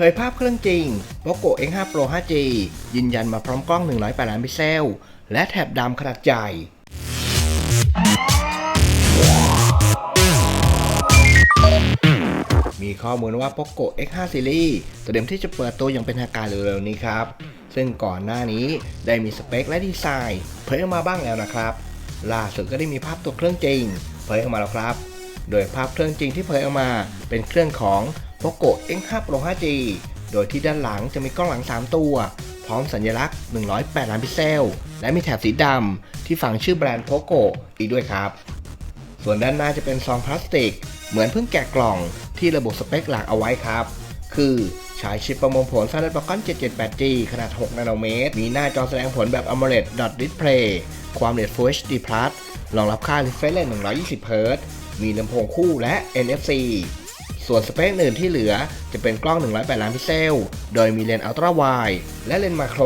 เผยภาพเครื่องจริง POCO X5 Pro 5G ยืนยันมาพร้อมกล้อง 108 ล้านพิกเซล และแถบดำขนาดใหญ่ มีข้อมูลว่า POCO X5 Series เตรียมที่จะเปิดตัวอย่างเป็นทางการเร็วๆนี้ครับ ซึ่งก่อนหน้านี้ได้มีสเปคและดีไซน์เผยออกมาบ้างแล้วนะครับ ล่าสุดก็ได้มีภาพตัวเครื่องจริง เผยออกมาแล้วครับ โดยภาพเครื่องจริงที่เผยออกมาเป็นเครื่องของ POCO X5 Pro 5G โดยที่ด้านหลังจะมีกล้องหลัง 3 ตัว พร้อมสัญลักษณ์ 108 ล้านพิกเซล และมีแถบสีดำที่ฝังชื่อแบรนด์ POCO อีกด้วยครับ ส่วนด้านหน้าจะเป็นซองพลาสติก เหมือนเพิ่งแกะกล่องที่ระบุสเปคหลักเอาไว้ครับ คือใช้ชิปประมวลผล Snapdragon 778G ขนาด 6 นาโนเมตร มีหน้าจอแสดงผลแบบ AMOLED Dot Display ความเร็ว Full HD Plus รองรับค่า refresh rate 120 Hz มีลำโพงคู่และ NFC ส่วนสเปคอื่นที่เหลือจะเป็นกล้อง 108 ล้านพิกเซล โดยมีเลนส์อัลตร้าไวด์และเลนส์มาโคร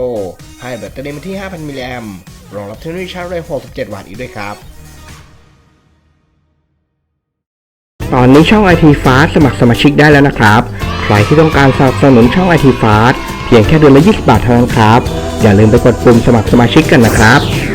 ให้แบตเตอรี่มาที่ 5,000 มิลลิแอมรองรับเทคโนโลยีชาร์จเร็ว 67 วัตต์อีกด้วยครับ ตอนนี้ช่อง IT Fast สมัครสมาชิกได้แล้วนะครับ ใครที่ต้องการสนับสนุนช่อง IT Fast เพียงแค่เดือนละ 20 บาทเท่านั้นครับ อย่าลืมไปกดปุ่มสมัครสมาชิกกันนะครับ